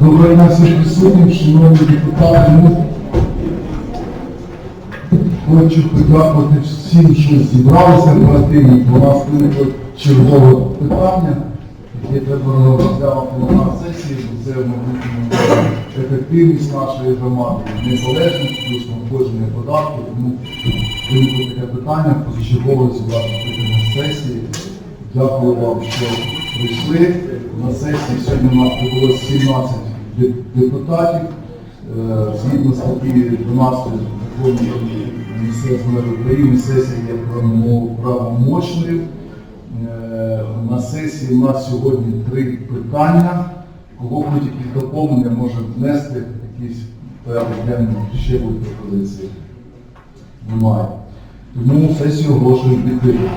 Доброго дня всім присутнім, шановні депутати. Хочу подякувати всім, що зібралися оперативно. У нас виникло чергове питання, яке треба розглянути на сесії, бо це майбутньому ефективність нашої громади, незалежність, плюс надходження податків. Тому виникло таке питання, позачергове зібрати на сесії. Дякую вам, що прийшли. На сесії сьогодні у нас було 17 де- депутатів. Е, Згідно статті 12 закону Міністерства України, сесія є право- правомочною. Е, На сесії у нас сьогодні три питання. Кого хоч якісь доповнення може внести, якісь денний, ще будуть пропозиції. Немає. Тому сесію оголошую відкритою.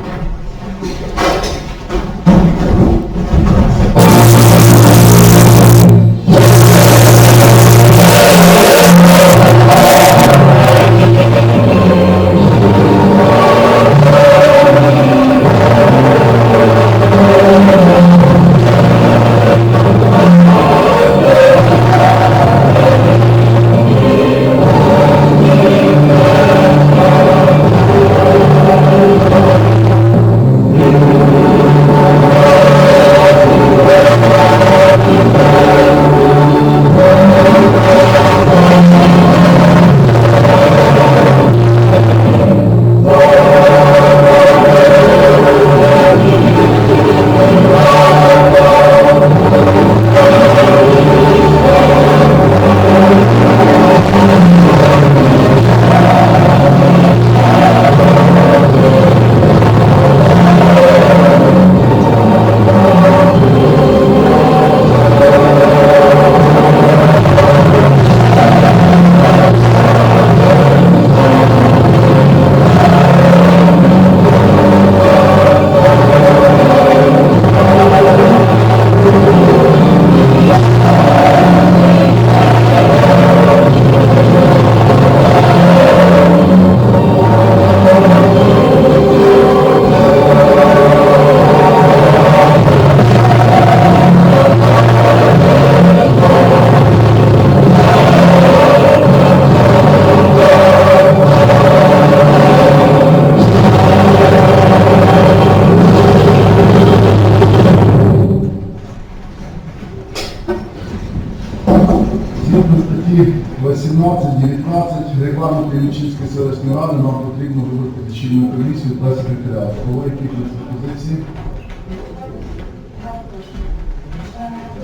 Потрібно вибрати лічильну комісію та секретаріат. Кого які пропозиції?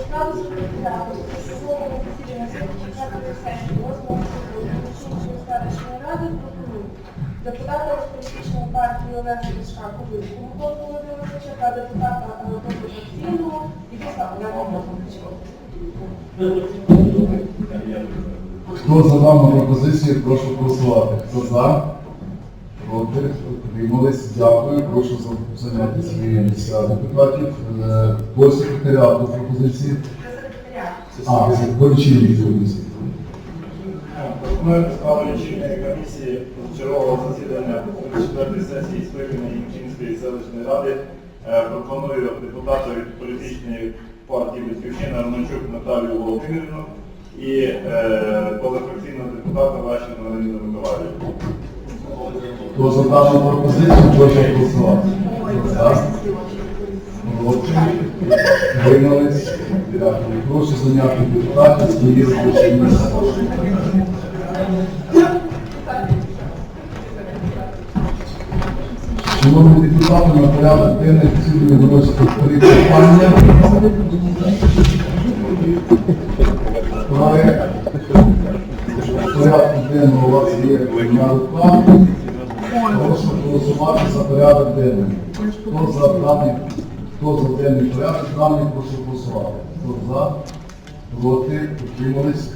Справу секретаріату судового засідання 44 сесії 8 Сумської селищної ради пропонують депутата політичної партії Олега Ляшка Кубинського Микола Володимировича та депутата і Віса Олега Володимировича. Хто за дану пропозицію, прошу голосувати. Хто за? Проти? Утримались? Дякую. Прошу за- зайняти свої місця депутатів. Е, По секретаріату пропозиції. А, по комісії. Склали лічильної комісії чергового засідання 4 сесії скликання Ємчинської селищної ради. Е, Пропоную депутату від політичної партії Батьківщина Романчук Наталію Володимирівну і е, позафракційного депутата Ващину Леоніда Миколаївну. Хто за дану пропозицію, прошу голосувати. За? Проти? Утримались? Дякую. Прошу зайняти депутатів свої робочі місця. Шановні депутати, на порядок денний виносять три питання. Проект порядку денного у вас є на руках. Прошу голосувати за порядок денний. Хто за даний, хто за денний порядок даний, прошу голосувати. Хто за, проти, утримались.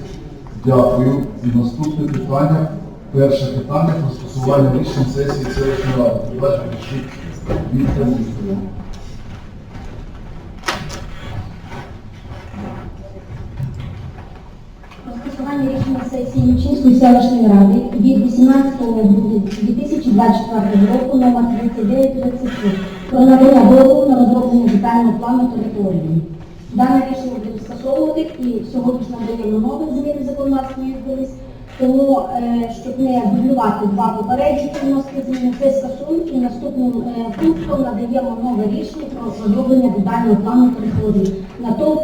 Дякую. І наступне питання. Перше питання про скасування рішень сесії селищної ради. Побачимо, що від комісії. Про скасування рішення сесії Мічинської селищної ради від 18 грудня 2024 року номер 3933 про надання дозволу на розроблення детального плану території. Дане рішення буде скасовувати і сьогодні ж надаємо нові зміни законодавства відбулись. Тому, е, щоб не дублювати два попередні вносити зміни, це скасуємо і наступним е, пунктом надаємо нове рішення про розроблення детального плану території на то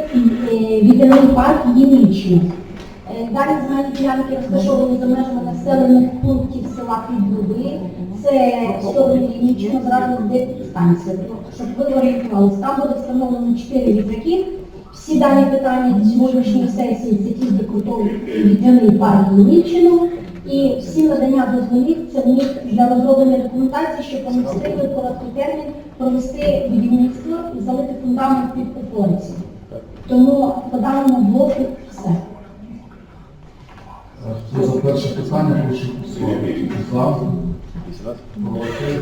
відданий парк Ємільчина. Е, Дані земельні ділянки розташовані за межами населених пунктів села Підлюби. Це сторони Ємільчина зразу де станція. Щоб ви орієнтувалися, там буде встановлено 4 вітряки. Всі дані питання сьогоднішньої сесії це тільки крутовий відданий парк Ємільчину. І всі надання дозволів це в них для розроблення документації, щоб вони встигли в короткий термін провести будівництво і залити фундамент під опорці. Тому по даному блоку. Хто за перше питання, прошу голосувати. За, проти,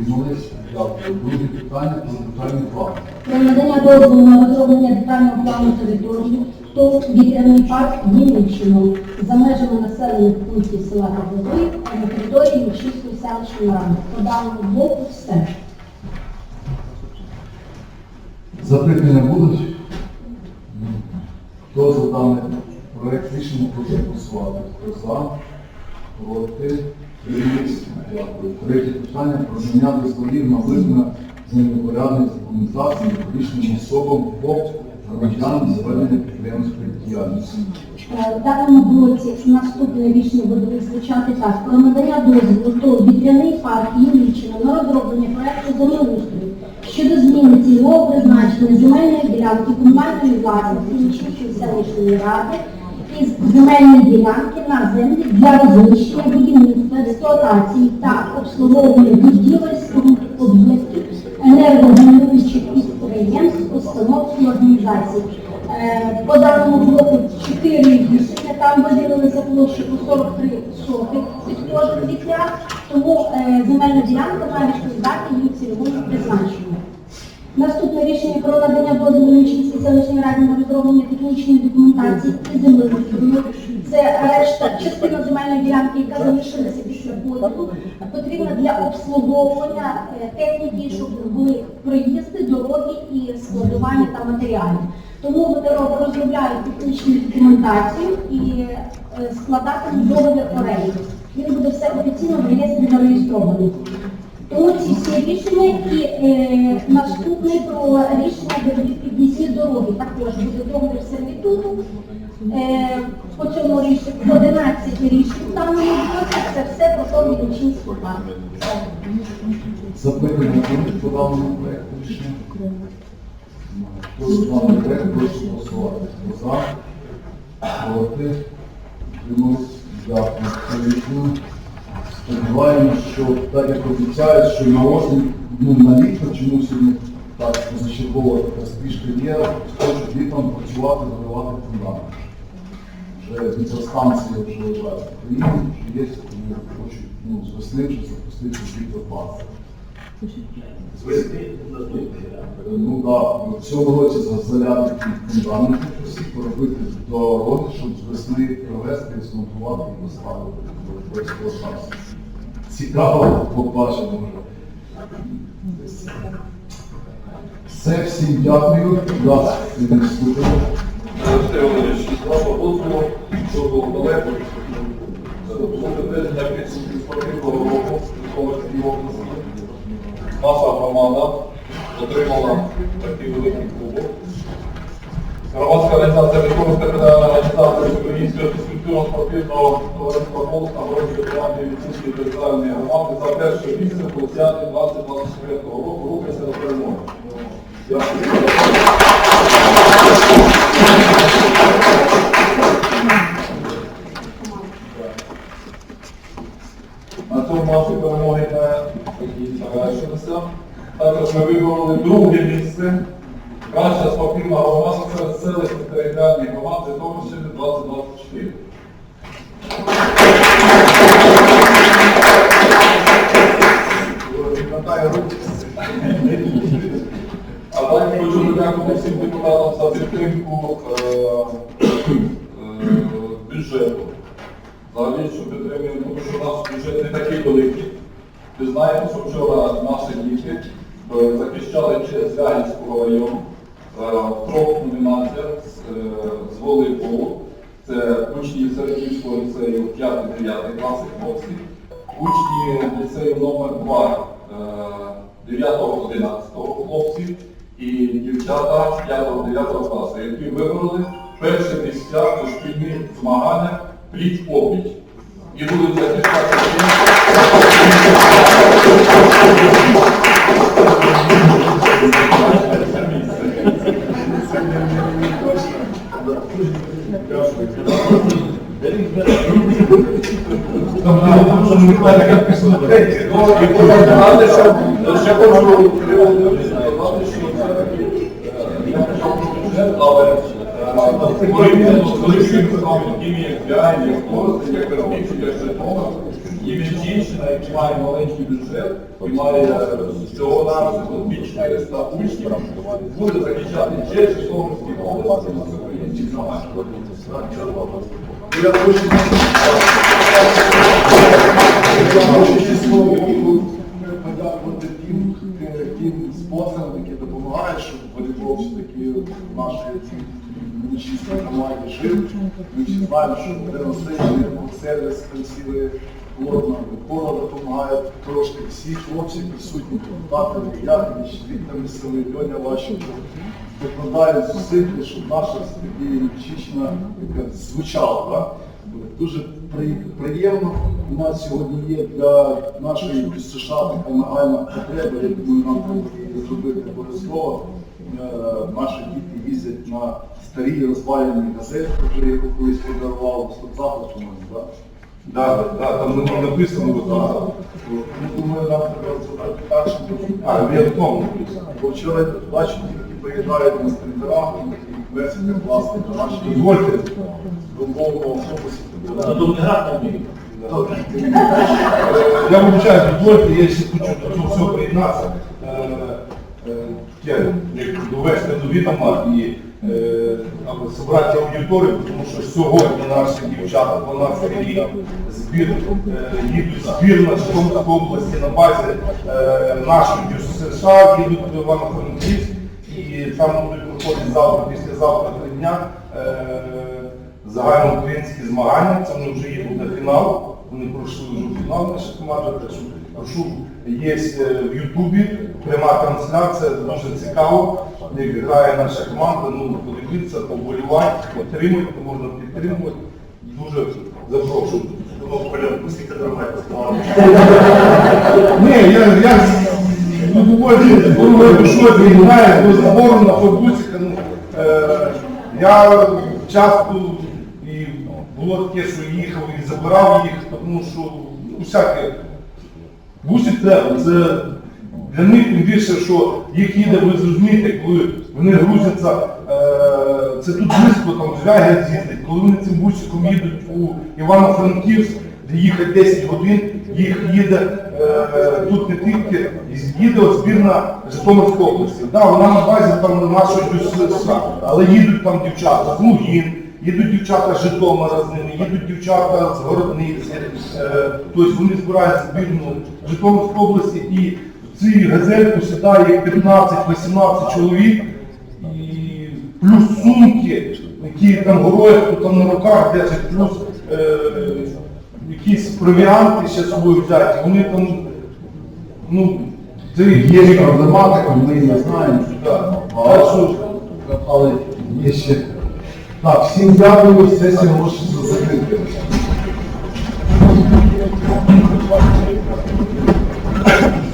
утримались. Дякую. Друге питання про детальний план. Про надання дозволу на розроблення детального плану території, то вітряний парк Ємільчину за межами населених пунктів села Гавлови на території Мічівської селищної ради. По даному блоку все. Запитання будуть? Хто за даний проект рішення прошу за, проти, утримались? Дякую. Третє питання про надання дозволів на визнання землепорядних документацій рішенням особам ФОП громадян зведення підприємської діяльності. Е, В даному блоці наступне рішення буде звучати так. Про надання дозволу то вітряний парк Ємільчина на розроблення проекту землеустрою щодо зміни цільового призначення земельної ділянки комунальної власності Мічівської селищної ради із земельної ділянки на землі для розміщення будівництва, експлуатації та обслуговування будівель об'єктів енергогенеруючих підприємств, установ і організацій. Е, По даному блоку 4 рішення, там виділилися площі по 43 сотих під кожен вітряк, тому е, земельна ділянка має відповідати її цільовому призначенню. Наступне рішення про надання дозволу Мічинській селищній раді на розроблення технічної документації і землеустрою. Це решта частина земельної ділянки, яка залишилася після поділу, потрібна для обслуговування е, техніки, щоб були проїзди, дороги і складування та матеріалів. Тому вони розробляють технічну документацію і е, складатимуть договір оренди. Він буде все офіційно в реєстрі зареєстрований. Всі рішення і е, наступне про рішення про підвісні дороги. Також буде договір сервітуту. Е, по цьому рішенню 11 рішень даному блоці, це все про то Мінчинський парк. Запитання будуть по даному проекту рішення? Даний проект, прошу голосувати. За, проти, утримались? Дякую. Сподіваємось, що так як обіцяють, що на осінь, ну на літо чомусь так позачергова така спішка є, хочуть літом працювати, заливати фундамент. Вже гідростанція вже лежать в Україні, вже є, тому хочуть ну, з весни вже запустити гідропласт. Ну так, в цьому році за- заляти ті фундаменти поробити дороги, щоб з весни провести, змонтувати і поставити до експлуатації. Цікаво, побачимо вже. Все, всім дякую. Слідом слухаю. Області. Наша громада отримала такий великий кубок. Громадська організація Житомирська федеральна організація Українського фізкультурно-спортивного товариства «Голос» на гроші державної відсутні територіальної громади за перше місце в Полосяні 2024 року рухається на перемогу. Дякую. На цьому наші перемоги не завершилися. Також ми вибороли друге місце. Краща спортивна громада серед селищних територіальних громад Житомирщини 2024. А далі хочу подякувати всім депутатам за підтримку е, е, бюджету. Взагалі, що підтримуємо, тому що наш бюджет не такий великий. Ви знаєте, що вчора наші діти е, захищали честь Звягільського району волейболу. Це учні Середівського ліцею 5-9 класи хлопці, учні ліцею номер 2 9-11 хлопці і дівчата 5-9 класу, які вибороли перші місця у шкільних змаганнях пліч-опліч. І будуть захищати це я Вінчинщина, який має маленький бюджет, і має всього навсього 2400 учнів, буде захищати ще Житомирській області подякувати тим, тим спонсорам, які допомагають, щоб волейбол все-таки нашій мужчинській команді жив. Ми всі знаємо, що Дена Сеїв, сервіс красивий, плотно, Микола допомагає трошки всі хлопці присутні, депутати, Якович, Віктор Місовий, Льоня Ващенко, докладають зусиль, щоб наша все-таки звучала. Да? Дуже приємно. У нас сьогодні є для нашої США така нагальна потреба, я думаю, нам треба зробити обов'язково. Е, Наші діти їздять на старі розвалені газети, які я колись подарував спецзаход, по-моєму, да? Да, там не написано, бо там Ну, Думаю, нам треба зробити так, щоб А, я в тому написано. Бо вчора бачу, які приїжджають на спринтерах, і весело класно, до наші Дозвольте. футбольного автобусі. Я вибачаю, дозвольте, я ще хочу до цього всього приєднатися. Е, е, Я як довести до відома і е, зібрати аудиторію, тому що сьогодні наші дівчата 12 рік збір, е, їдуть збірна Житомирської області на базі е, наших США, їдуть до Івано-Франківськ і там будуть проходити завтра, післязавтра три дня е, загальноукраїнські змагання. Це вони вже їдуть на фінал. Вони пройшли вже фінал наша команда. Прошу, є в Ютубі пряма трансляція, дуже цікаво. Як грає наша команда, ну подивитися, поболівати, підтримуйте, можна підтримувати. Дуже запрошую. Ні, я, я ну, буває, коли що грає, до збору на футбусика, ну, е, я часто і було таке, що їхав і забирав їх, тому що ну, всяке. Бусик це, це для них тим більше, що їх їде, ви зрозумієте, коли вони грузяться, е, це тут близько, там звягель з'їздить, коли вони цим бусиком їдуть у Івано-Франківськ, де їхати 10 годин, їх їде е, тут не тільки, їде збірна Житомирської області. Да, вона на базі там нашої ДЮСШ, але їдуть там дівчата з Лугін, їдуть дівчата з Житомира з ними, їдуть дівчата з Городниці, е, тобто вони збирають збірну Житомирської області і цю газельку сідає 15-18 чоловік, і плюс сумки, які там горої, хто там на руках держить, плюс е, якісь провіанти ще з собою взяти, Вони там, ну, це є проблематика, ми не знаємо, що так. Але що, але є ще. Так, всім дякую, сесія може закрити. Thank you.